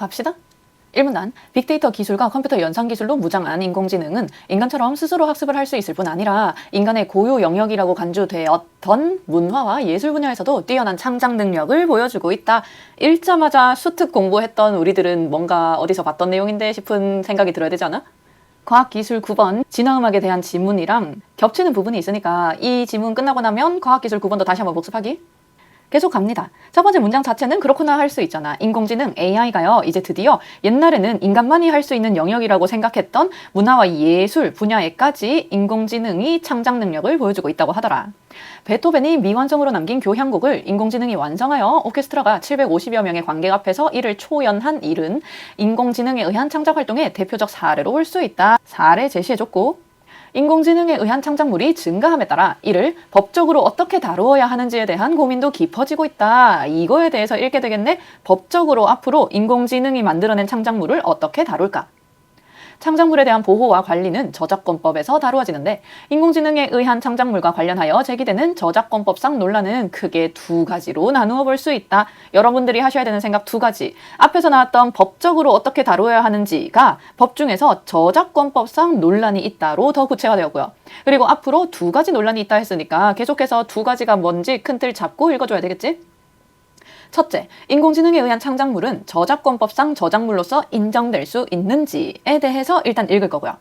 갑시다. 1문단 빅데이터 기술과 컴퓨터 연산 기술로 무장한 인공지능은 인간처럼 스스로 학습을 할 수 있을 뿐 아니라 인간의 고유 영역이라고 간주되었던 문화와 예술 분야에서도 뛰어난 창작 능력을 보여주고 있다. 읽자마자 수특 공부했던 우리들은 뭔가 어디서 봤던 내용인데 싶은 생각이 들어야 되지 않아? 과학기술 9번 진화음악에 대한 지문이랑 겹치는 부분이 있으니까 이 지문 끝나고 나면 과학기술 9번도 다시 한번 복습하기. 계속 갑니다. 첫 번째 문장 자체는 그렇구나 할 수 있잖아. 인공지능 AI가요. 이제 드디어 옛날에는 인간만이 할 수 있는 영역이라고 생각했던 문화와 예술 분야에까지 인공지능이 창작 능력을 보여주고 있다고 하더라. 베토벤이 미완성으로 남긴 교향곡을 인공지능이 완성하여 오케스트라가 750여 명의 관객 앞에서 이를 초연한 일은 인공지능에 의한 창작 활동의 대표적 사례로 볼 수 있다. 사례 제시해줬고 인공지능에 의한 창작물이 증가함에 따라 이를 법적으로 어떻게 다루어야 하는지에 대한 고민도 깊어지고 있다. 이거에 대해서 읽게 되겠네. 법적으로 앞으로 인공지능이 만들어낸 창작물을 어떻게 다룰까? 창작물에 대한 보호와 관리는 저작권법에서 다루어지는데 인공지능에 의한 창작물과 관련하여 제기되는 저작권법상 논란은 크게 두 가지로 나누어 볼 수 있다. 여러분들이 하셔야 되는 생각 두 가지. 앞에서 나왔던 법적으로 어떻게 다루어야 하는지가 법 중에서 저작권법상 논란이 있다로 더 구체화되었고요. 그리고 앞으로 두 가지 논란이 있다 했으니까 계속해서 두 가지가 뭔지 큰 틀 잡고 읽어줘야 되겠지? 첫째, 인공지능에 의한 창작물은 저작권법상 저작물로서 인정될 수 있는지에 대해서 일단 읽을 거고요.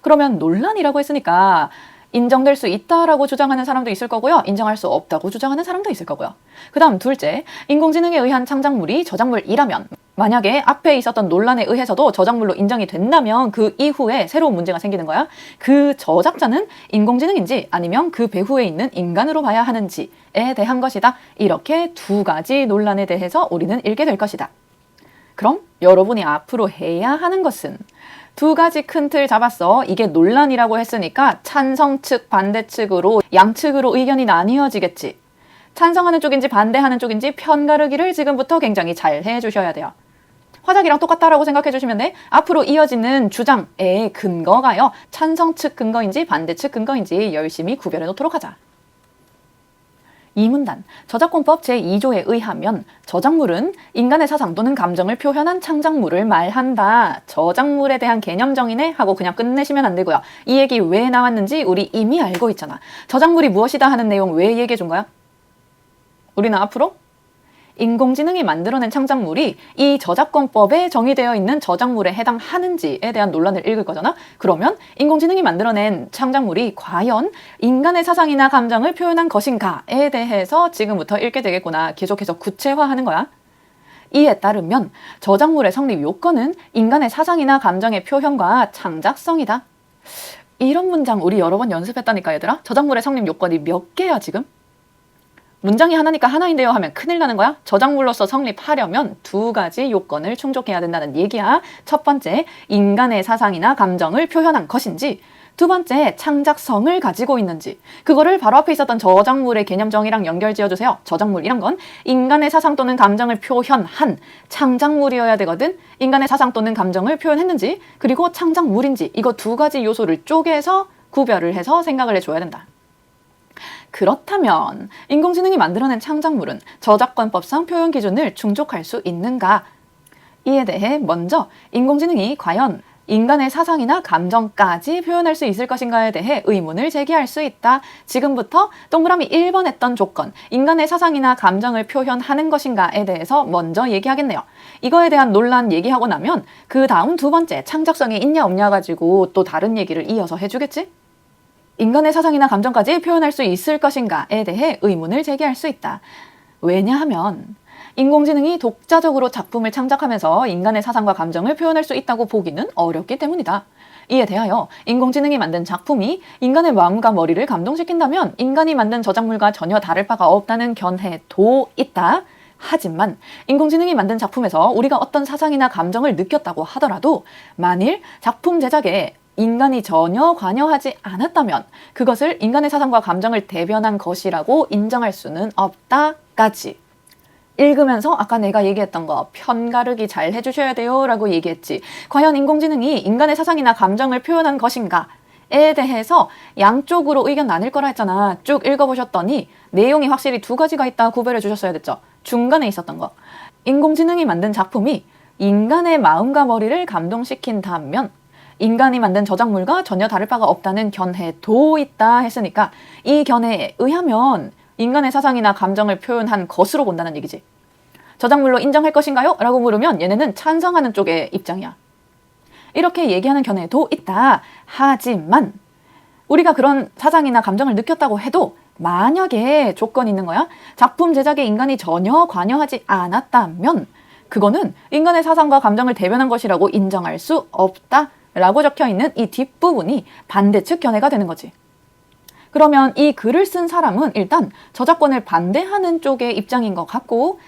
그러면 논란이라고 했으니까 인정될 수 있다라고 주장하는 사람도 있을 거고요. 인정할 수 없다고 주장하는 사람도 있을 거고요. 그 다음 둘째, 인공지능에 의한 창작물이 저작물이라면 만약에 앞에 있었던 논란에 의해서도 저작물로 인정이 된다면 그 이후에 새로운 문제가 생기는 거야. 그 저작자는 인공지능인지 아니면 그 배후에 있는 인간으로 봐야 하는지에 대한 것이다. 이렇게 두 가지 논란에 대해서 우리는 읽게 될 것이다. 그럼 여러분이 앞으로 해야 하는 것은 두 가지 큰 틀 잡았어. 이게 논란이라고 했으니까 찬성 측, 반대 측으로 양측으로 의견이 나뉘어지겠지. 찬성하는 쪽인지 반대하는 쪽인지 편가르기를 지금부터 굉장히 잘 해주셔야 돼요. 화작이랑 똑같다라고 생각해 주시면 돼. 앞으로 이어지는 주장의 근거가요. 찬성 측 근거인지 반대 측 근거인지 열심히 구별해 놓도록 하자. 이문단 저작권법 제2조에 의하면 저작물은 인간의 사상 또는 감정을 표현한 창작물을 말한다. 저작물에 대한 개념 정의네 하고 그냥 끝내시면 안 되고요. 이 얘기 왜 나왔는지 우리 이미 알고 있잖아. 저작물이 무엇이다 하는 내용 왜 얘기해 준 거야? 우리는 앞으로 인공지능이 만들어낸 창작물이 이 저작권법에 정의되어 있는 저작물에 해당하는지에 대한 논란을 읽을 거잖아. 그러면 인공지능이 만들어낸 창작물이 과연 인간의 사상이나 감정을 표현한 것인가에 대해서 지금부터 읽게 되겠구나. 계속해서 구체화하는 거야. 이에 따르면 저작물의 성립 요건은 인간의 사상이나 감정의 표현과 창작성이다. 이런 문장 우리 여러 번 연습했다니까 얘들아. 저작물의 성립 요건이 몇 개야 지금? 문장이 하나니까 하나인데요 하면 큰일 나는 거야. 저작물로서 성립하려면 두 가지 요건을 충족해야 된다는 얘기야. 첫 번째, 인간의 사상이나 감정을 표현한 것인지, 두 번째, 창작성을 가지고 있는지. 그거를 바로 앞에 있었던 저작물의 개념 정의랑 연결 지어주세요. 저작물이란 건 인간의 사상 또는 감정을 표현한 창작물이어야 되거든. 인간의 사상 또는 감정을 표현했는지, 그리고 창작물인지, 이거 두 가지 요소를 쪼개서 구별을 해서 생각을 해줘야 된다. 그렇다면 인공지능이 만들어낸 창작물은 저작권법상 표현 기준을 충족할 수 있는가? 이에 대해 먼저 인공지능이 과연 인간의 사상이나 감정까지 표현할 수 있을 것인가에 대해 의문을 제기할 수 있다. 지금부터 동그라미 1번 했던 조건, 인간의 사상이나 감정을 표현하는 것인가에 대해서 먼저 얘기하겠네요. 이거에 대한 논란 얘기하고 나면 그 다음 두 번째, 창작성이 있냐 없냐 가지고 또 다른 얘기를 이어서 해주겠지? 인간의 사상이나 감정까지 표현할 수 있을 것인가에 대해 의문을 제기할 수 있다. 왜냐하면 인공지능이 독자적으로 작품을 창작하면서 인간의 사상과 감정을 표현할 수 있다고 보기는 어렵기 때문이다. 이에 대하여 인공지능이 만든 작품이 인간의 마음과 머리를 감동시킨다면 인간이 만든 저작물과 전혀 다를 바가 없다는 견해도 있다. 하지만 인공지능이 만든 작품에서 우리가 어떤 사상이나 감정을 느꼈다고 하더라도 만일 작품 제작에 인간이 전혀 관여하지 않았다면 그것을 인간의 사상과 감정을 대변한 것이라고 인정할 수는 없다까지. 읽으면서 아까 내가 얘기했던 거 편가르기 잘 해주셔야 돼요 라고 얘기했지. 과연 인공지능이 인간의 사상이나 감정을 표현한 것인가? 에 대해서 양쪽으로 의견 나뉠 거라 했잖아. 쭉 읽어보셨더니 내용이 확실히 두 가지가 있다 구별해 주셨어야 됐죠. 중간에 있었던 거. 인공지능이 만든 작품이 인간의 마음과 머리를 감동시킨 다면 인간이 만든 저작물과 전혀 다를 바가 없다는 견해도 있다 했으니까 이 견해에 의하면 인간의 사상이나 감정을 표현한 것으로 본다는 얘기지. 저작물로 인정할 것인가요? 라고 물으면 얘네는 찬성하는 쪽의 입장이야. 이렇게 얘기하는 견해도 있다. 하지만 우리가 그런 사상이나 감정을 느꼈다고 해도 만약에 조건이 있는 거야. 작품 제작에 인간이 전혀 관여하지 않았다면 그거는 인간의 사상과 감정을 대변한 것이라고 인정할 수 없다. 라고 적혀 있는 이 뒷부분이 반대측 견해가 되는 거지. 그러면 이 글을 쓴 사람은 일단 저작권을 반대하는 쪽의 입장인 것 같고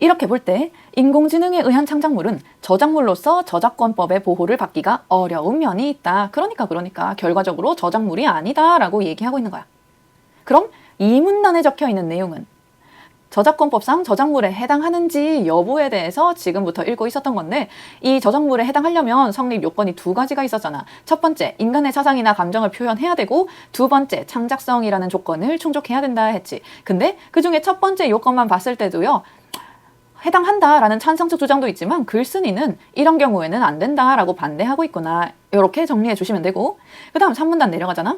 이렇게 볼 때 인공지능에 의한 창작물은 저작물로서 저작권법의 보호를 받기가 어려운 면이 있다. 그러니까 그러니까 결과적으로 저작물이 아니다라고 얘기하고 있는 거야. 그럼 이 문단에 적혀 있는 내용은 저작권법상 저작물에 해당하는지 여부에 대해서 지금부터 읽고 있었던 건데 이 저작물에 해당하려면 성립 요건이 두 가지가 있었잖아. 첫 번째, 인간의 사상이나 감정을 표현해야 되고 두 번째, 창작성이라는 조건을 충족해야 된다 했지. 근데 그 중에 첫 번째 요건만 봤을 때도요. 해당한다라는 찬성적 주장도 있지만 글쓴이는 이런 경우에는 안 된다라고 반대하고 있구나. 이렇게 정리해 주시면 되고 그 다음 3문단 내려가잖아.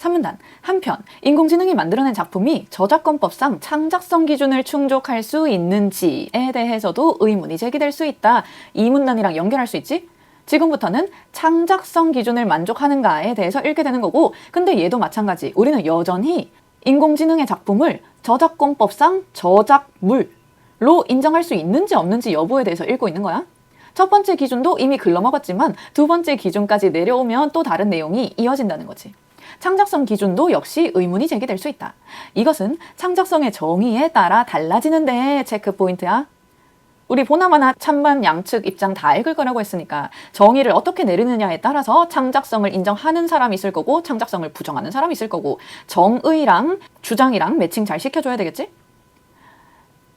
3문단. 한편, 인공지능이 만들어낸 작품이 저작권법상 창작성 기준을 충족할 수 있는지에 대해서도 의문이 제기될 수 있다. 이 문단이랑 연결할 수 있지? 지금부터는 창작성 기준을 만족하는가에 대해서 읽게 되는 거고, 근데 얘도 마찬가지. 우리는 여전히 인공지능의 작품을 저작권법상 저작물로 인정할 수 있는지 없는지 여부에 대해서 읽고 있는 거야. 첫 번째 기준도 이미 글러먹었지만 두 번째 기준까지 내려오면 또 다른 내용이 이어진다는 거지. 창작성 기준도 역시 의문이 제기될 수 있다. 이것은 창작성의 정의에 따라 달라지는 데 체크 포인트야. 우리 보나마나 찬반 양측 입장 다 읽을 거라고 했으니까 정의를 어떻게 내리느냐에 따라서 창작성을 인정하는 사람이 있을 거고 창작성을 부정하는 사람이 있을 거고 정의랑 주장이랑 매칭 잘 시켜줘야 되겠지?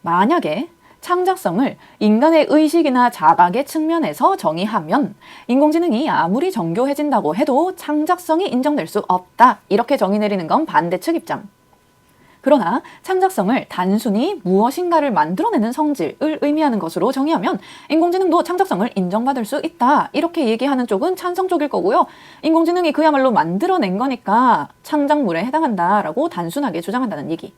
만약에 창작성을 인간의 의식이나 자각의 측면에서 정의하면 인공지능이 아무리 정교해진다고 해도 창작성이 인정될 수 없다. 이렇게 정의 내리는 건 반대측 입장. 그러나 창작성을 단순히 무엇인가를 만들어내는 성질을 의미하는 것으로 정의하면 인공지능도 창작성을 인정받을 수 있다. 이렇게 얘기하는 쪽은 찬성 쪽일 거고요. 인공지능이 그야말로 만들어낸 거니까 창작물에 해당한다라고 단순하게 주장한다는 얘기.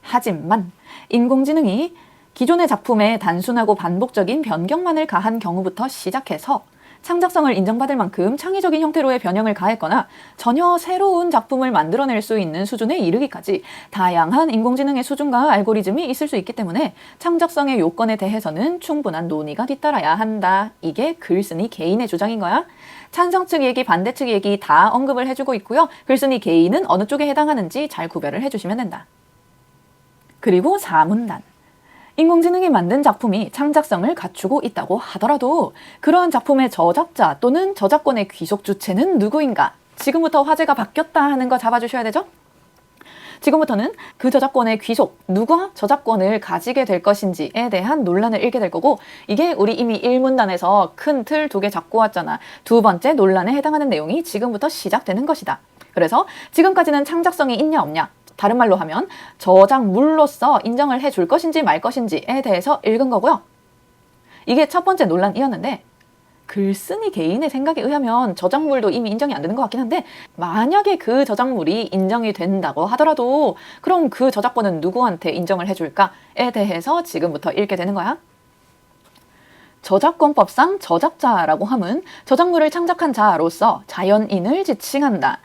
하지만 인공지능이 기존의 작품에 단순하고 반복적인 변경만을 가한 경우부터 시작해서 창작성을 인정받을 만큼 창의적인 형태로의 변형을 가했거나 전혀 새로운 작품을 만들어낼 수 있는 수준에 이르기까지 다양한 인공지능의 수준과 알고리즘이 있을 수 있기 때문에 창작성의 요건에 대해서는 충분한 논의가 뒤따라야 한다. 이게 글쓴이 개인의 주장인 거야. 찬성 측 얘기, 반대 측 얘기 다 언급을 해주고 있고요. 글쓴이 개인은 어느 쪽에 해당하는지 잘 구별을 해주시면 된다. 그리고 4문단. 인공지능이 만든 작품이 창작성을 갖추고 있다고 하더라도 그러한 작품의 저작자 또는 저작권의 귀속 주체는 누구인가? 지금부터 화제가 바뀌었다 하는 거 잡아주셔야 되죠? 지금부터는 그 저작권의 귀속, 누가 저작권을 가지게 될 것인지에 대한 논란을 읽게 될 거고, 이게 우리 이미 1문단에서 큰 틀 두 개 잡고 왔잖아. 두 번째 논란에 해당하는 내용이 지금부터 시작되는 것이다. 그래서 지금까지는 창작성이 있냐 없냐, 다른 말로 하면 저작물로서 인정을 해줄 것인지 말 것인지에 대해서 읽은 거고요. 이게 첫 번째 논란이었는데 글쓴이 개인의 생각에 의하면 저작물도 이미 인정이 안 되는 것 같긴 한데 만약에 그 저작물이 인정이 된다고 하더라도 그럼 그 저작권은 누구한테 인정을 해줄까에 대해서 지금부터 읽게 되는 거야. 저작권법상 저작자라고 함은 저작물을 창작한 자로서 자연인을 지칭한다.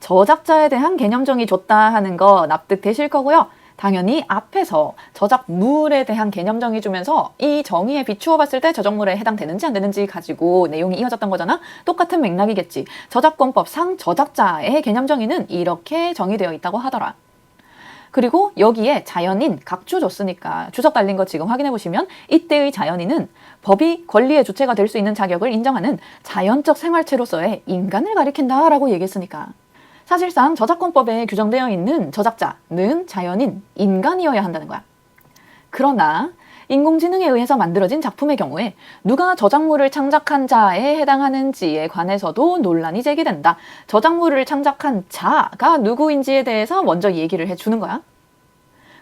저작자에 대한 개념 정의 줬다 하는 거 납득되실 거고요. 당연히 앞에서 저작물에 대한 개념 정의 주면서 이 정의에 비추어 봤을 때 저작물에 해당되는지 안 되는지 가지고 내용이 이어졌던 거잖아. 똑같은 맥락이겠지. 저작권법상 저작자의 개념 정의는 이렇게 정의되어 있다고 하더라. 그리고 여기에 자연인 각주 줬으니까 주석 달린 거 지금 확인해 보시면 이때의 자연인은 법이 권리의 주체가 될 수 있는 자격을 인정하는 자연적 생활체로서의 인간을 가리킨다라고 얘기했으니까 사실상 저작권법에 규정되어 있는 저작자는 자연인, 인간이어야 한다는 거야. 그러나 인공지능에 의해서 만들어진 작품의 경우에 누가 저작물을 창작한 자에 해당하는지에 관해서도 논란이 제기된다. 저작물을 창작한 자가 누구인지에 대해서 먼저 얘기를 해주는 거야.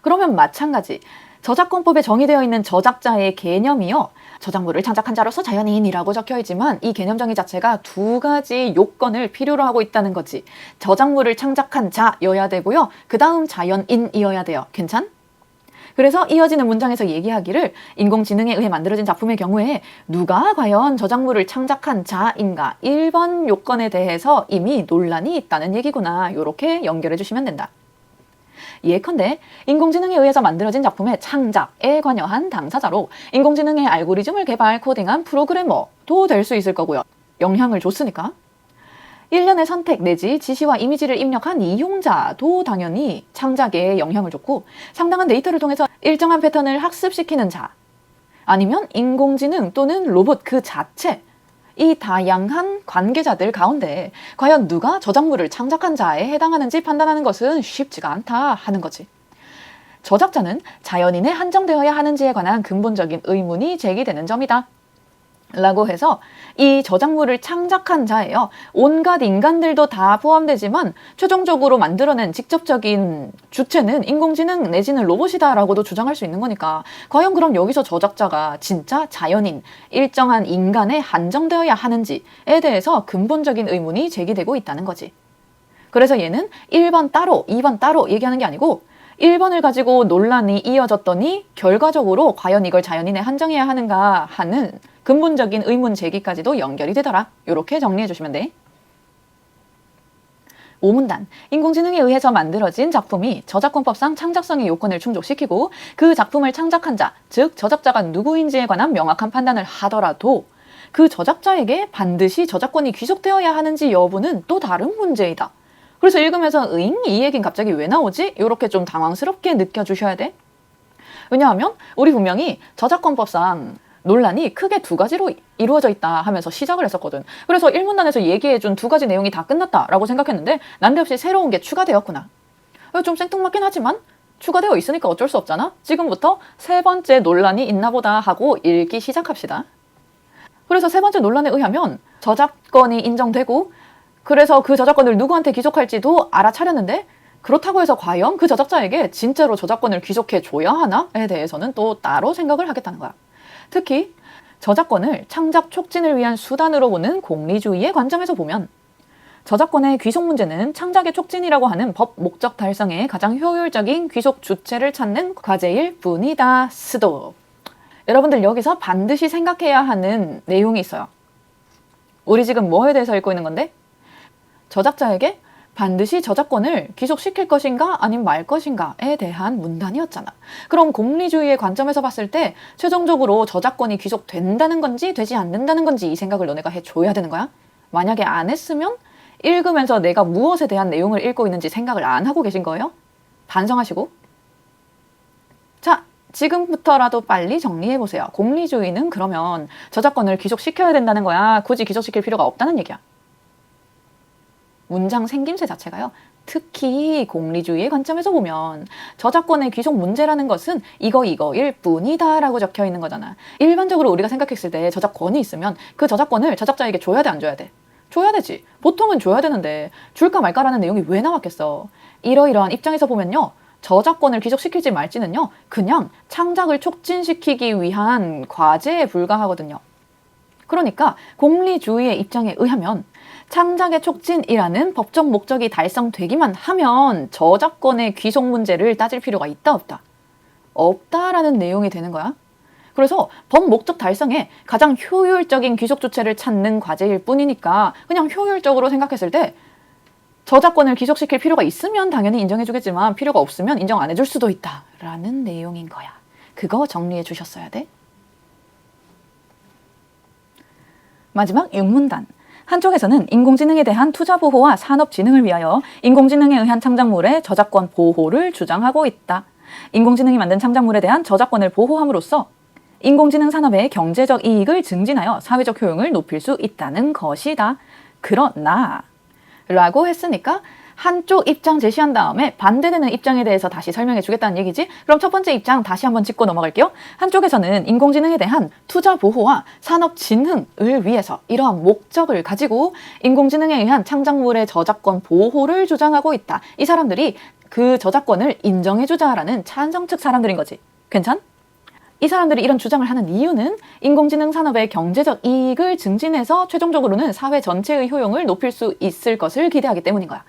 그러면 마찬가지. 저작권법에 정의되어 있는 저작자의 개념이요. 저작물을 창작한 자로서 자연인이라고 적혀 있지만 이 개념 정의 자체가 두 가지 요건을 필요로 하고 있다는 거지. 저작물을 창작한 자여야 되고요. 그 다음 자연인이어야 돼요. 괜찮? 그래서 이어지는 문장에서 얘기하기를 인공지능에 의해 만들어진 작품의 경우에 누가 과연 저작물을 창작한 자인가 1번 요건에 대해서 이미 논란이 있다는 얘기구나. 이렇게 연결해 주시면 된다. 예컨대 인공지능에 의해서 만들어진 작품의 창작에 관여한 당사자로 인공지능의 알고리즘을 개발 코딩한 프로그래머도 될 수 있을 거고요. 영향을 줬으니까. 일련의 선택 내지 지시와 이미지를 입력한 이용자도 당연히 창작에 영향을 줬고 상당한 데이터를 통해서 일정한 패턴을 학습시키는 자 아니면 인공지능 또는 로봇 그 자체 이 다양한 관계자들 가운데 과연 누가 저작물을 창작한 자에 해당하는지 판단하는 것은 쉽지가 않다 하는 거지. 저작자는 자연인에 한정되어야 하는지에 관한 근본적인 의문이 제기되는 점이다. 라고 해서 이 저작물을 창작한 자예요. 온갖 인간들도 다 포함되지만 최종적으로 만들어낸 직접적인 주체는 인공지능 내지는 로봇이다라고도 주장할 수 있는 거니까 과연 그럼 여기서 저작자가 진짜 자연인, 일정한 인간에 한정되어야 하는지에 대해서 근본적인 의문이 제기되고 있다는 거지. 그래서 얘는 1번 따로, 2번 따로 얘기하는 게 아니고 1번을 가지고 논란이 이어졌더니 결과적으로 과연 이걸 자연인에 한정해야 하는가 하는 근본적인 의문 제기까지도 연결이 되더라. 이렇게 정리해 주시면 돼. 5문단. 인공지능에 의해서 만들어진 작품이 저작권법상 창작성의 요건을 충족시키고 그 작품을 창작한 자, 즉 저작자가 누구인지에 관한 명확한 판단을 하더라도 그 저작자에게 반드시 저작권이 귀속되어야 하는지 여부는 또 다른 문제이다. 그래서 읽으면서 으잉 이 얘긴 갑자기 왜 나오지? 이렇게 좀 당황스럽게 느껴주셔야 돼. 왜냐하면 우리 분명히 저작권법상 논란이 크게 두 가지로 이루어져 있다 하면서 시작을 했었거든. 그래서 1문단에서 얘기해준 두 가지 내용이 다 끝났다라고 생각했는데 난데없이 새로운 게 추가되었구나. 좀 생뚱맞긴 하지만 추가되어 있으니까 어쩔 수 없잖아. 지금부터 세 번째 논란이 있나 보다 하고 읽기 시작합시다. 그래서 세 번째 논란에 의하면 저작권이 인정되고 그래서 그 저작권을 누구한테 귀속할지도 알아차렸는데 그렇다고 해서 과연 그 저작자에게 진짜로 저작권을 귀속해 줘야 하나에 대해서는 또 따로 생각을 하겠다는 거야. 특히 저작권을 창작 촉진을 위한 수단으로 보는 공리주의의 관점에서 보면 저작권의 귀속 문제는 창작의 촉진이라고 하는 법 목적 달성에 가장 효율적인 귀속 주체를 찾는 과제일 뿐이다. 스도. 여러분들 여기서 반드시 생각해야 하는 내용이 있어요. 우리 지금 뭐에 대해서 읽고 있는 건데? 저작자에게 반드시 저작권을 귀속시킬 것인가 아님 말 것인가에 대한 문단이었잖아. 그럼 공리주의의 관점에서 봤을 때 최종적으로 저작권이 귀속된다는 건지 되지 않는다는 건지 이 생각을 너네가 해줘야 되는 거야. 만약에 안 했으면 읽으면서 내가 무엇에 대한 내용을 읽고 있는지 생각을 안 하고 계신 거예요? 반성하시고. 자, 지금부터라도 빨리 정리해 보세요. 공리주의는 그러면 저작권을 귀속시켜야 된다는 거야. 굳이 귀속시킬 필요가 없다는 얘기야. 문장 생김새 자체가요. 특히 공리주의의 관점에서 보면 저작권의 귀속 문제라는 것은 이거 이거일 뿐이다라고 적혀 있는 거잖아. 일반적으로 우리가 생각했을 때 저작권이 있으면 그 저작권을 저작자에게 줘야 돼, 안 줘야 돼? 줘야 되지. 보통은 줘야 되는데 줄까 말까라는 내용이 왜 나왔겠어? 이러이러한 입장에서 보면요. 저작권을 귀속시킬지 말지는요. 그냥 창작을 촉진시키기 위한 과제에 불과하거든요. 그러니까 공리주의의 입장에 의하면 창작의 촉진이라는 법적 목적이 달성되기만 하면 저작권의 귀속 문제를 따질 필요가 있다 없다? 없다라는 내용이 되는 거야. 그래서 법 목적 달성에 가장 효율적인 귀속 주체를 찾는 과제일 뿐이니까 그냥 효율적으로 생각했을 때 저작권을 귀속시킬 필요가 있으면 당연히 인정해주겠지만 필요가 없으면 인정 안 해줄 수도 있다라는 내용인 거야. 그거 정리해 주셨어야 돼. 마지막 6문단. 한쪽에서는 인공지능에 대한 투자 보호와 산업 진흥을 위하여 인공지능에 의한 창작물의 저작권 보호를 주장하고 있다. 인공지능이 만든 창작물에 대한 저작권을 보호함으로써 인공지능 산업의 경제적 이익을 증진하여 사회적 효용을 높일 수 있다는 것이다. 그러나 라고 했으니까 한쪽 입장 제시한 다음에 반대되는 입장에 대해서 다시 설명해 주겠다는 얘기지? 그럼 첫 번째 입장 다시 한번 짚고 넘어갈게요. 한쪽에서는 인공지능에 대한 투자 보호와 산업 진흥을 위해서 이러한 목적을 가지고 인공지능에 의한 창작물의 저작권 보호를 주장하고 있다. 이 사람들이 그 저작권을 인정해 주자라는 찬성 측 사람들인 거지. 괜찮? 이 사람들이 이런 주장을 하는 이유는 인공지능 산업의 경제적 이익을 증진해서 최종적으로는 사회 전체의 효용을 높일 수 있을 것을 기대하기 때문인 거야.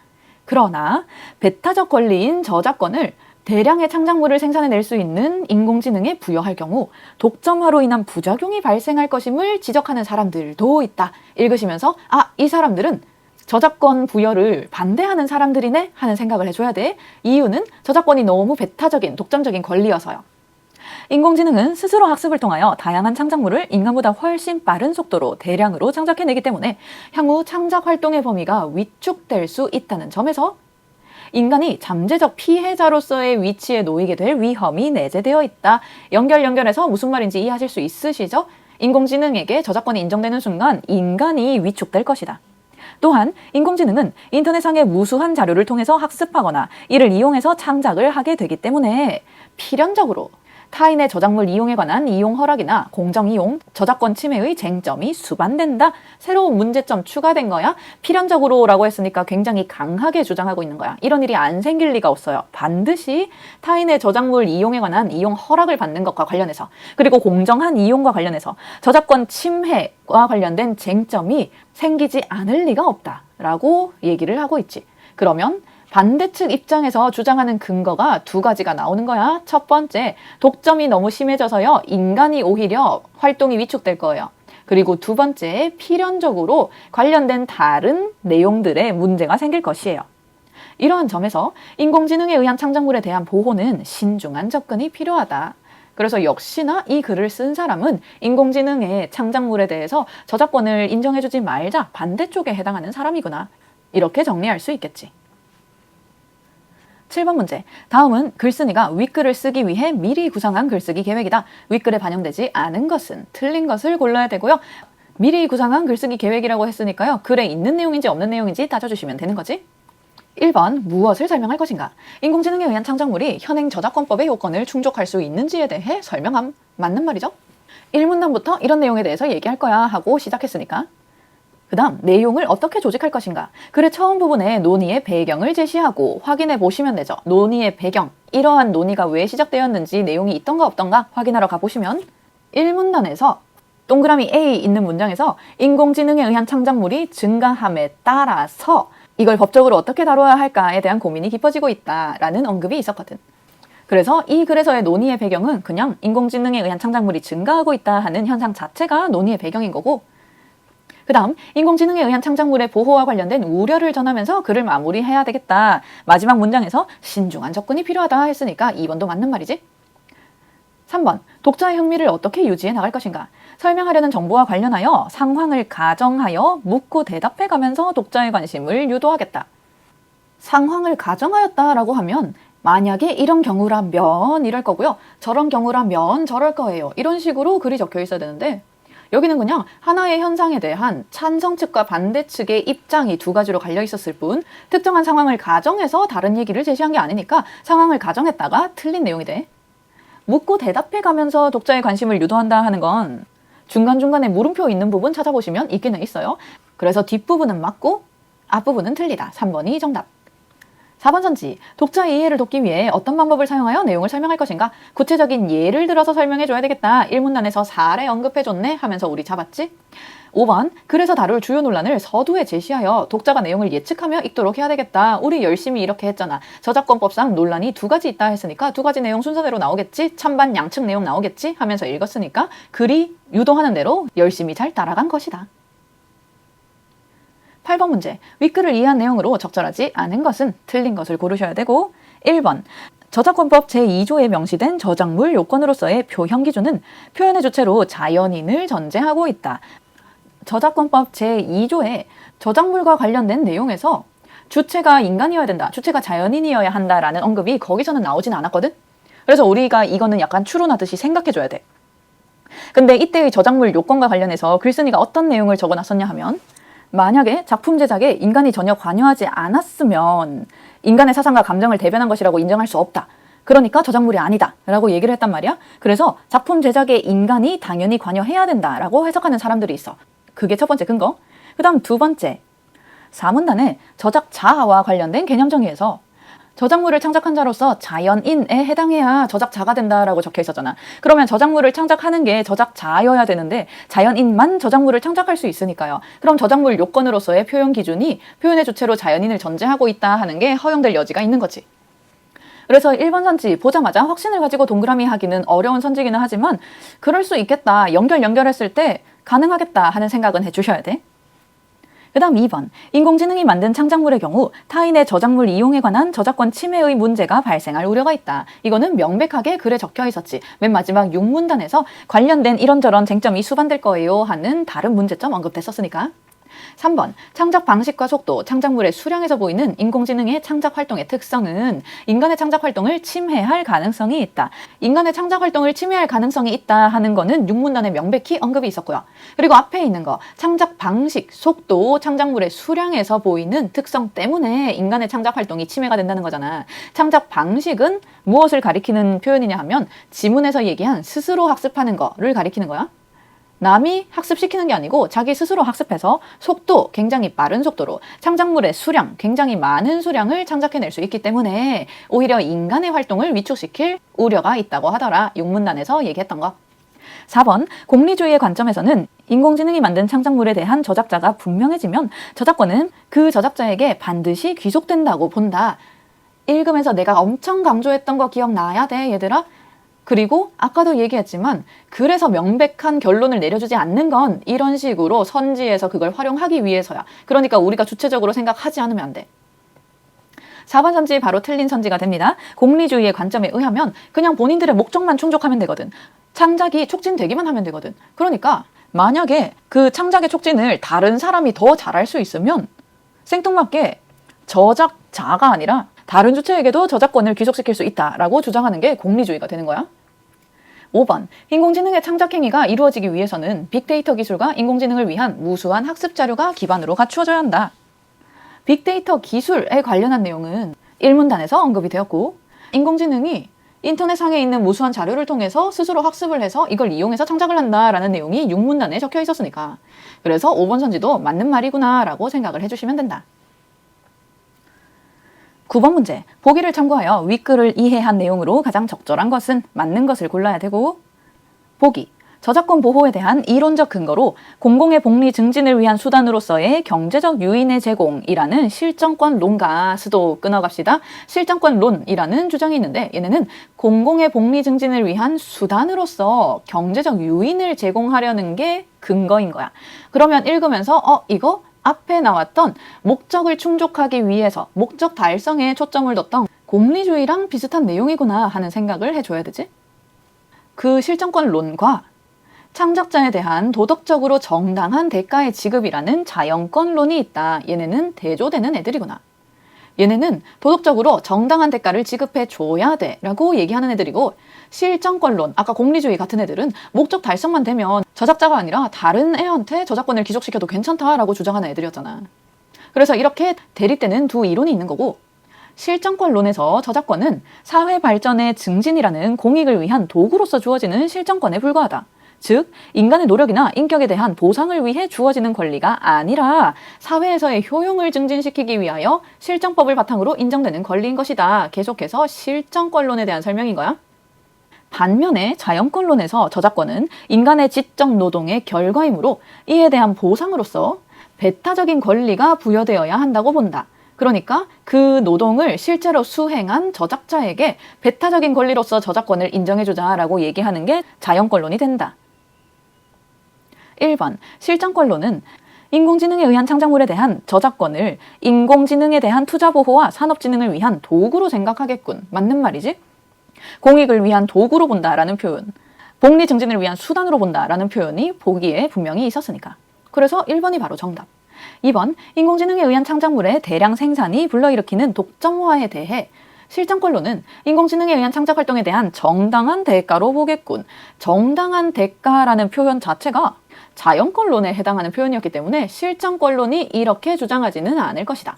그러나 배타적 권리인 저작권을 대량의 창작물을 생산해낼 수 있는 인공지능에 부여할 경우 독점화로 인한 부작용이 발생할 것임을 지적하는 사람들도 있다. 읽으시면서 아, 이 사람들은 저작권 부여를 반대하는 사람들이네 하는 생각을 해줘야 돼. 이유는 저작권이 너무 배타적인 독점적인 권리여서요. 인공지능은 스스로 학습을 통하여 다양한 창작물을 인간보다 훨씬 빠른 속도로 대량으로 창작해내기 때문에 향후 창작 활동의 범위가 위축될 수 있다는 점에서 인간이 잠재적 피해자로서의 위치에 놓이게 될 위험이 내재되어 있다. 연결 연결해서 무슨 말인지 이해하실 수 있으시죠? 인공지능에게 저작권이 인정되는 순간 인간이 위축될 것이다. 또한 인공지능은 인터넷상의 무수한 자료를 통해서 학습하거나 이를 이용해서 창작을 하게 되기 때문에 필연적으로 타인의 저작물 이용에 관한 이용 허락이나 공정 이용, 저작권 침해의 쟁점이 수반된다. 새로운 문제점 추가된 거야. 필연적으로라고 했으니까 굉장히 강하게 주장하고 있는 거야. 이런 일이 안 생길 리가 없어요. 반드시 타인의 저작물 이용에 관한 이용 허락을 받는 것과 관련해서 그리고 공정한 이용과 관련해서 저작권 침해와 관련된 쟁점이 생기지 않을 리가 없다라고 얘기를 하고 있지. 그러면 반대측 입장에서 주장하는 근거가 두 가지가 나오는 거야. 첫 번째, 독점이 너무 심해져서요. 인간이 오히려 활동이 위축될 거예요. 그리고 두 번째, 필연적으로 관련된 다른 내용들의 문제가 생길 것이에요. 이러한 점에서 인공지능에 의한 창작물에 대한 보호는 신중한 접근이 필요하다. 그래서 역시나 이 글을 쓴 사람은 인공지능의 창작물에 대해서 저작권을 인정해주지 말자 반대쪽에 해당하는 사람이구나. 이렇게 정리할 수 있겠지. 7번 문제. 다음은 글쓴이가 윗글을 쓰기 위해 미리 구상한 글쓰기 계획이다. 윗글에 반영되지 않은 것은 틀린 것을 골라야 되고요. 미리 구상한 글쓰기 계획이라고 했으니까요. 글에 있는 내용인지 없는 내용인지 따져주시면 되는 거지. 1번 무엇을 설명할 것인가? 인공지능에 의한 창작물이 현행 저작권법의 요건을 충족할 수 있는지에 대해 설명함. 맞는 말이죠? 1문단부터 이런 내용에 대해서 얘기할 거야 하고 시작했으니까 그 다음 내용을 어떻게 조직할 것인가. 글의 처음 부분에 논의의 배경을 제시하고 확인해 보시면 되죠. 논의의 배경. 이러한 논의가 왜 시작되었는지 내용이 있던가 없던가 확인하러 가보시면 1문단에서 동그라미 A 있는 문장에서 인공지능에 의한 창작물이 증가함에 따라서 이걸 법적으로 어떻게 다뤄야 할까에 대한 고민이 깊어지고 있다라는 언급이 있었거든. 그래서 이 글에서의 논의의 배경은 그냥 인공지능에 의한 창작물이 증가하고 있다 하는 현상 자체가 논의의 배경인 거고 그 다음 인공지능에 의한 창작물의 보호와 관련된 우려를 전하면서 글을 마무리해야 되겠다. 마지막 문장에서 신중한 접근이 필요하다 했으니까 2번도 맞는 말이지. 3번 독자의 흥미를 어떻게 유지해 나갈 것인가 설명하려는 정보와 관련하여 상황을 가정하여 묻고 대답해 가면서 독자의 관심을 유도하겠다. 상황을 가정하였다라고 하면 만약에 이런 경우라면 이럴 거고요. 저런 경우라면 저럴 거예요. 이런 식으로 글이 적혀 있어야 되는데 여기는 그냥 하나의 현상에 대한 찬성 측과 반대 측의 입장이 두 가지로 갈려 있었을 뿐 특정한 상황을 가정해서 다른 얘기를 제시한 게 아니니까 상황을 가정했다가 틀린 내용이 돼. 묻고 대답해 가면서 독자의 관심을 유도한다 하는 건 중간중간에 물음표 있는 부분 찾아보시면 있기는 있어요. 그래서 뒷부분은 맞고 앞부분은 틀리다. 3번이 정답. 4번 선지. 독자의 이해를 돕기 위해 어떤 방법을 사용하여 내용을 설명할 것인가? 구체적인 예를 들어서 설명해줘야 되겠다. 1문단에서 사례 언급해줬네 하면서 우리 잡았지? 5번. 그래서 다룰 주요 논란을 서두에 제시하여 독자가 내용을 예측하며 읽도록 해야 되겠다. 우리 열심히 이렇게 했잖아. 저작권법상 논란이 두 가지 있다 했으니까 두 가지 내용 순서대로 나오겠지? 찬반 양측 내용 나오겠지? 하면서 읽었으니까 글이 유도하는 대로 열심히 잘 따라간 것이다. 8번 문제. 윗글을 이해한 내용으로 적절하지 않은 것은 틀린 것을 고르셔야 되고 1번. 저작권법 제2조에 명시된 저작물 요건으로서의 표현 기준은 표현의 주체로 자연인을 전제하고 있다. 저작권법 제2조에 저작물과 관련된 내용에서 주체가 인간이어야 된다. 주체가 자연인이어야 한다라는 언급이 거기서는 나오진 않았거든. 그래서 우리가 이거는 약간 추론하듯이 생각해 줘야 돼. 근데 이때의 저작물 요건과 관련해서 글쓴이가 어떤 내용을 적어 놨었냐 하면 만약에 작품 제작에 인간이 전혀 관여하지 않았으면 인간의 사상과 감정을 대변한 것이라고 인정할 수 없다. 그러니까 저작물이 아니다. 라고 얘기를 했단 말이야. 그래서 작품 제작에 인간이 당연히 관여해야 된다. 라고 해석하는 사람들이 있어. 그게 첫 번째 근거. 그 다음 두 번째. 사문단에 저작자와 관련된 개념 정의에서 저작물을 창작한 자로서 자연인에 해당해야 저작자가 된다라고 적혀 있었잖아. 그러면 저작물을 창작하는 게 저작자여야 되는데 자연인만 저작물을 창작할 수 있으니까요. 그럼 저작물 요건으로서의 표현 기준이 표현의 주체로 자연인을 전제하고 있다 하는 게 허용될 여지가 있는 거지. 그래서 1번 선지 보자마자 확신을 가지고 동그라미 하기는 어려운 선지기는 하지만 그럴 수 있겠다. 연결 연결했을 때 가능하겠다 하는 생각은 해주셔야 돼. 그 다음 2번. 인공지능이 만든 창작물의 경우 타인의 저작물 이용에 관한 저작권 침해의 문제가 발생할 우려가 있다. 이거는 명백하게 글에 적혀 있었지. 맨 마지막 6문단에서 관련된 이런저런 쟁점이 수반될 거예요 하는 다른 문제점 언급됐었으니까. 3번. 창작 방식과 속도, 창작물의 수량에서 보이는 인공지능의 창작 활동의 특성은 인간의 창작 활동을 침해할 가능성이 있다. 인간의 창작 활동을 침해할 가능성이 있다 하는 거는 6문단에 명백히 언급이 있었고요. 그리고 앞에 있는 거, 창작 방식, 속도, 창작물의 수량에서 보이는 특성 때문에 인간의 창작 활동이 침해가 된다는 거잖아. 창작 방식은 무엇을 가리키는 표현이냐 하면 지문에서 얘기한 스스로 학습하는 거를 가리키는 거야. 남이 학습시키는 게 아니고 자기 스스로 학습해서 속도 굉장히 빠른 속도로 창작물의 수량 굉장히 많은 수량을 창작해낼 수 있기 때문에 오히려 인간의 활동을 위축시킬 우려가 있다고 하더라. 육문단에서 얘기했던 거. 4번 공리주의의 관점에서는 인공지능이 만든 창작물에 대한 저작자가 분명해지면 저작권은 그 저작자에게 반드시 귀속된다고 본다. 읽으면서 내가 엄청 강조했던 거 기억나야 돼, 얘들아? 그리고 아까도 얘기했지만 그래서 명백한 결론을 내려주지 않는 건 이런 식으로 선지에서 그걸 활용하기 위해서야. 그러니까 우리가 주체적으로 생각하지 않으면 안 돼. 4번 선지 바로 틀린 선지가 됩니다. 공리주의의 관점에 의하면 그냥 본인들의 목적만 충족하면 되거든. 창작이 촉진되기만 하면 되거든. 그러니까 만약에 그 창작의 촉진을 다른 사람이 더 잘할 수 있으면 생뚱맞게 저작자가 아니라 다른 주체에게도 저작권을 귀속시킬 수 있다라고 주장하는 게 공리주의가 되는 거야. 5번. 인공지능의 창작 행위가 이루어지기 위해서는 빅데이터 기술과 인공지능을 위한 무수한 학습 자료가 기반으로 갖추어져야 한다. 빅데이터 기술에 관련한 내용은 1문단에서 언급이 되었고 인공지능이 인터넷상에 있는 무수한 자료를 통해서 스스로 학습을 해서 이걸 이용해서 창작을 한다라는 내용이 6문단에 적혀 있었으니까 그래서 5번 선지도 맞는 말이구나 라고 생각을 해주시면 된다. 9번 문제. 보기를 참고하여 윗글을 이해한 내용으로 가장 적절한 것은 맞는 것을 골라야 되고 보기. 저작권 보호에 대한 이론적 근거로 공공의 복리 증진을 위한 수단으로서의 경제적 유인의 제공이라는 실정권 론과 수도 끊어갑시다. 실정권 론이라는 주장이 있는데 얘네는 공공의 복리 증진을 위한 수단으로서 경제적 유인을 제공하려는 게 근거인 거야. 그러면 읽으면서 어 이거 앞에 나왔던 목적을 충족하기 위해서 목적 달성에 초점을 뒀던 공리주의랑 비슷한 내용이구나 하는 생각을 해줘야 되지. 그 실정권론과 창작자에 대한 도덕적으로 정당한 대가의 지급이라는 자연권론이 있다. 얘네는 대조되는 애들이구나. 얘네는 도덕적으로 정당한 대가를 지급해 줘야 돼 라고 얘기하는 애들이고 실정권론, 아까 공리주의 같은 애들은 목적 달성만 되면 저작자가 아니라 다른 애한테 저작권을 기속시켜도 괜찮다라고 주장하는 애들이었잖아. 그래서 이렇게 대립되는 두 이론이 있는 거고 실정권론에서 저작권은 사회 발전의 증진이라는 공익을 위한 도구로서 주어지는 실정권에 불과하다. 즉, 인간의 노력이나 인격에 대한 보상을 위해 주어지는 권리가 아니라 사회에서의 효용을 증진시키기 위하여 실정법을 바탕으로 인정되는 권리인 것이다. 계속해서 실정권론에 대한 설명인 거야. 반면에 자연권론에서 저작권은 인간의 지적 노동의 결과이므로 이에 대한 보상으로서 배타적인 권리가 부여되어야 한다고 본다. 그러니까 그 노동을 실제로 수행한 저작자에게 배타적인 권리로서 저작권을 인정해주자라고 얘기하는 게 자연권론이 된다. 1번 실정권론은 인공지능에 의한 창작물에 대한 저작권을 인공지능에 대한 투자 보호와 산업 진흥을 위한 도구로 생각하겠군. 맞는 말이지? 공익을 위한 도구로 본다라는 표현, 복리 증진을 위한 수단으로 본다라는 표현이 보기에 분명히 있었으니까. 그래서 1번이 바로 정답. 2번 인공지능에 의한 창작물의 대량 생산이 불러일으키는 독점화에 대해 실정권론은 인공지능에 의한 창작 활동에 대한 정당한 대가로 보겠군. 정당한 대가라는 표현 자체가 자연권론에 해당하는 표현이었기 때문에 실정권론이 이렇게 주장하지는 않을 것이다.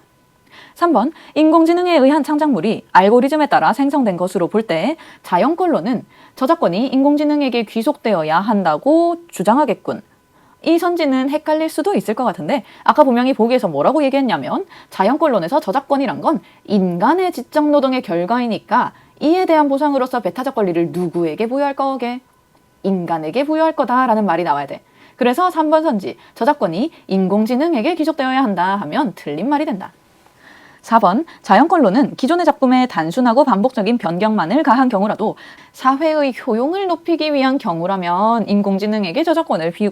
3번 인공지능에 의한 창작물이 알고리즘에 따라 생성된 것으로 볼 때 자연권론은 저작권이 인공지능에게 귀속되어야 한다고 주장하겠군. 이 선지는 헷갈릴 수도 있을 것 같은데 아까 분명히 보기에서 뭐라고 얘기했냐면 자연권론에서 저작권이란 건 인간의 지적 노동의 결과이니까 이에 대한 보상으로서 배타적 권리를 누구에게 부여할 거게? 인간에게 부여할 거다라는 말이 나와야 돼. 그래서 3번 선지 저작권이 인공지능에게 귀속되어야 한다 하면 틀린 말이 된다. 4번 자연권론은 기존의 작품에 단순하고 반복적인 변경만을 가한 경우라도 사회의 효용을 높이기 위한 경우라면 인공지능에게 저작권을 비,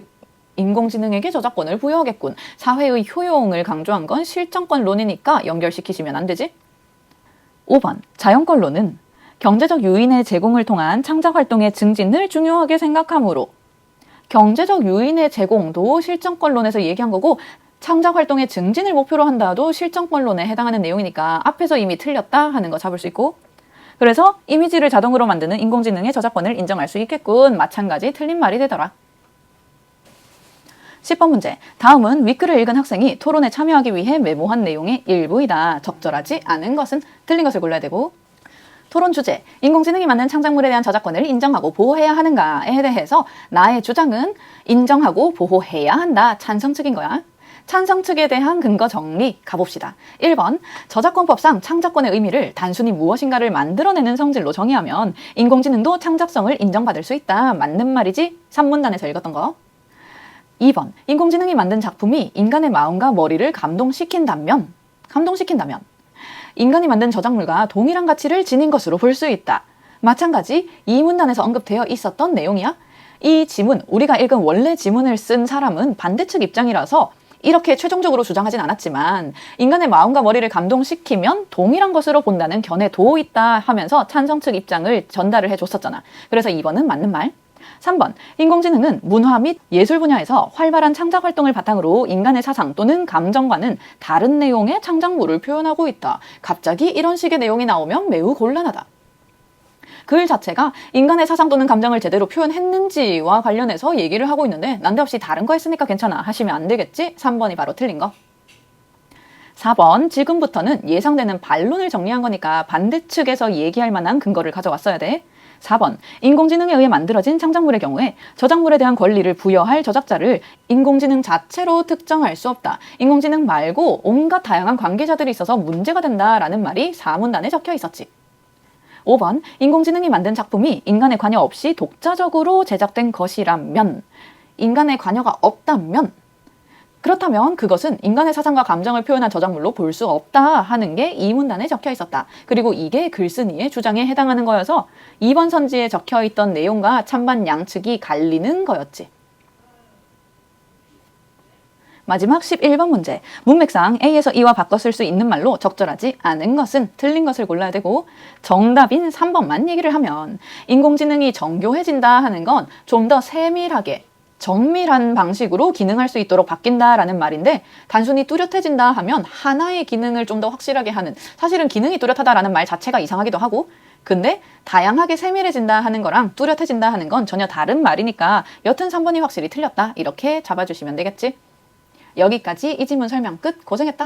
인공지능에게 저작권을 부여하겠군. 사회의 효용을 강조한 건 실정권론이니까 연결시키시면 안 되지? 5번 자연권론은 경제적 유인의 제공을 통한 창작 활동의 증진을 중요하게 생각하므로 경제적 유인의 제공도 실정권론에서 얘기한 거고 창작 활동의 증진을 목표로 한다도 실정권론에 해당하는 내용이니까 앞에서 이미 틀렸다 하는 거 잡을 수 있고 그래서 이미지를 자동으로 만드는 인공지능의 저작권을 인정할 수 있겠군. 마찬가지 틀린 말이 되더라. 10번 문제. 다음은 위크를 읽은 학생이 토론에 참여하기 위해 메모한 내용의 일부이다. 적절하지 않은 것은 틀린 것을 골라야 되고 토론 주제, 인공지능이 만든 창작물에 대한 저작권을 인정하고 보호해야 하는가에 대해서 나의 주장은 인정하고 보호해야 한다. 찬성 측인 거야. 찬성 측에 대한 근거 정리 가봅시다. 1번 저작권법상 창작권의 의미를 단순히 무엇인가를 만들어내는 성질로 정의하면 인공지능도 창작성을 인정받을 수 있다. 맞는 말이지? 3문단에서 읽었던 거. 2번 인공지능이 만든 작품이 인간의 마음과 머리를 감동시킨다면 감동시킨다면 인간이 만든 저작물과 동일한 가치를 지닌 것으로 볼 수 있다. 마찬가지 이 문단에서 언급되어 있었던 내용이야. 이 지문, 우리가 읽은 원래 지문을 쓴 사람은 반대측 입장이라서 이렇게 최종적으로 주장하진 않았지만 인간의 마음과 머리를 감동시키면 동일한 것으로 본다는 견해도 있다 하면서 찬성 측 입장을 전달을 해줬었잖아. 그래서 2번은 맞는 말. 3번 인공지능은 문화 및 예술 분야에서 활발한 창작 활동을 바탕으로 인간의 사상 또는 감정과는 다른 내용의 창작물을 표현하고 있다. 갑자기 이런 식의 내용이 나오면 매우 곤란하다. 글 자체가 인간의 사상 또는 감정을 제대로 표현했는지와 관련해서 얘기를 하고 있는데 난데없이 다른 거 했으니까 괜찮아 하시면 안 되겠지? 3번이 바로 틀린 거. 4번 지금부터는 예상되는 반론을 정리한 거니까 반대측에서 얘기할 만한 근거를 가져왔어야 돼. 4번 인공지능에 의해 만들어진 창작물의 경우에 저작물에 대한 권리를 부여할 저작자를 인공지능 자체로 특정할 수 없다. 인공지능 말고 온갖 다양한 관계자들이 있어서 문제가 된다라는 말이 4문단에 적혀 있었지. 5번 인공지능이 만든 작품이 인간의 관여 없이 독자적으로 제작된 것이라면 인간의 관여가 없다면 그렇다면 그것은 인간의 사상과 감정을 표현한 저작물로 볼 수 없다 하는 게 이 문단에 적혀 있었다. 그리고 이게 글쓴이의 주장에 해당하는 거여서 2번 선지에 적혀 있던 내용과 찬반 양측이 갈리는 거였지. 마지막 11번 문제. 문맥상 A에서 E와 바꿔 쓸 수 있는 말로 적절하지 않은 것은 틀린 것을 골라야 되고 정답인 3번만 얘기를 하면 인공지능이 정교해진다 하는 건 좀 더 세밀하게 정밀한 방식으로 기능할 수 있도록 바뀐다라는 말인데 단순히 뚜렷해진다 하면 하나의 기능을 좀 더 확실하게 하는 사실은 기능이 뚜렷하다라는 말 자체가 이상하기도 하고 근데 다양하게 세밀해진다 하는 거랑 뚜렷해진다 하는 건 전혀 다른 말이니까 여튼 3번이 확실히 틀렸다. 이렇게 잡아주시면 되겠지? 여기까지 이 지문 설명 끝. 고생했다